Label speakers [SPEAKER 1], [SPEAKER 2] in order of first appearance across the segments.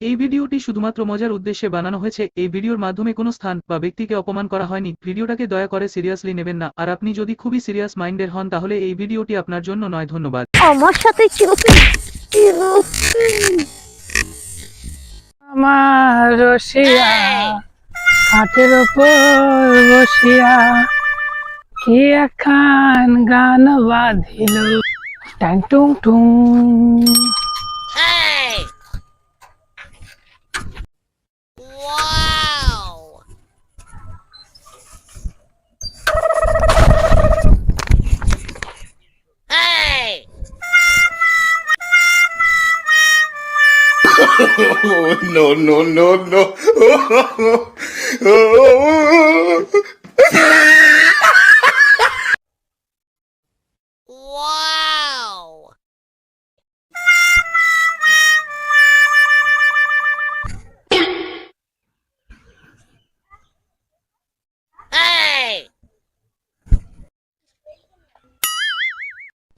[SPEAKER 1] এই ভিডিওটি শুধুমাত্র মজার উদ্দেশ্যে বানানো হয়েছে। এই ভিডিওর মাধ্যমে কোনো স্থান বা ব্যক্তিকে অপমান করা হয়নি। ভিডিওটাকে দয়া করে সিরিয়াসলি নেবেন না। আর আপনি যদি খুবই সিরিয়াস মাইন্ডের হন তাহলে এই ভিডিওটি আপনার জন্য নয়। ধন্যবাদ।
[SPEAKER 2] আমার সাথে
[SPEAKER 3] আমার রসিয়া খাটের ওপর বসিয়া কি একখান গান বাঁধিল। ট্যাং টুং টুং।
[SPEAKER 4] No, no, no, no.
[SPEAKER 5] Wow! Hey!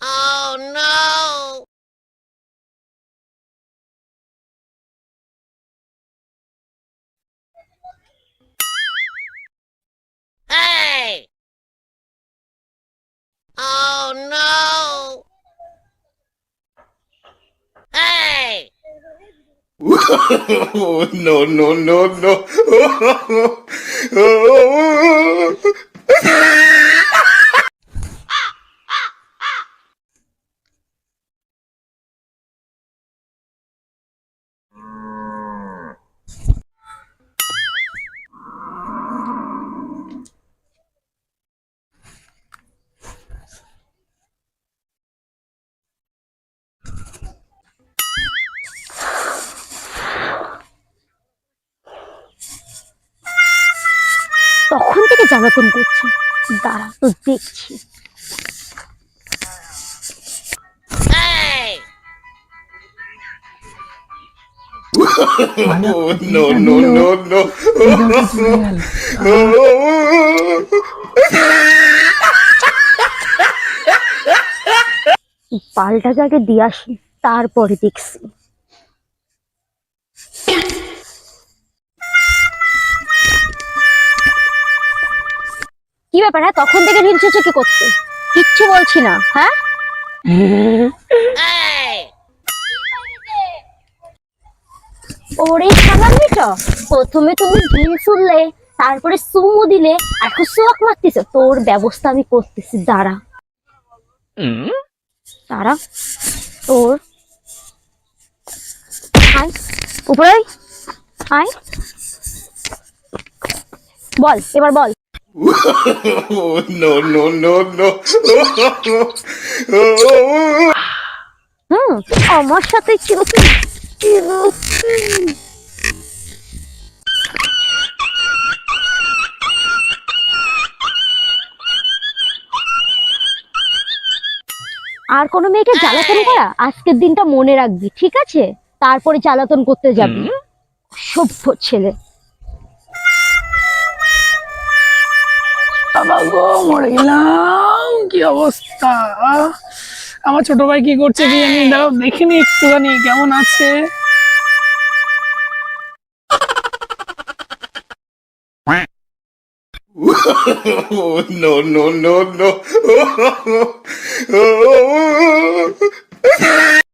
[SPEAKER 5] Oh no! no,
[SPEAKER 4] no, no, no.
[SPEAKER 2] জ্বালাতন করছি দাঁড়া তো দেখছি
[SPEAKER 5] Hey!
[SPEAKER 4] No, no, no, no.
[SPEAKER 2] পাল্টা জায়গায় দিয়ে আসি তারপরে দেখছি কি ব্যাপার হ্যাঁ? তখন থেকে রিল কি করছে? কিচ্ছু বলছি না হ্যাঁ! ওরে প্রথমে তুমি ঢিল শুনলে তারপরে দিলে তোর ব্যবস্থা আমি করতেছি, দাঁড়া। দাঁড়া। তোর। আয়, উপরে আয়। বল, এবার বল।
[SPEAKER 4] No, no, no, no.
[SPEAKER 2] হুম আমার সাথে চিরদিন আর কোনো মেয়েকে জ্বালাতন করা? আজকের দিনটা মনে রাখবি ঠিক আছে? তারপরে জ্বালাতন করতে যাবি। সভ্য ছেলে।
[SPEAKER 3] বাবা গো মরে গেলাম। কি অবস্থা? আমার ছোট ভাই কি করছে কি জানি? দাও দেখিনি একটুখানি কেমন আছে?
[SPEAKER 4] No, no, no, no.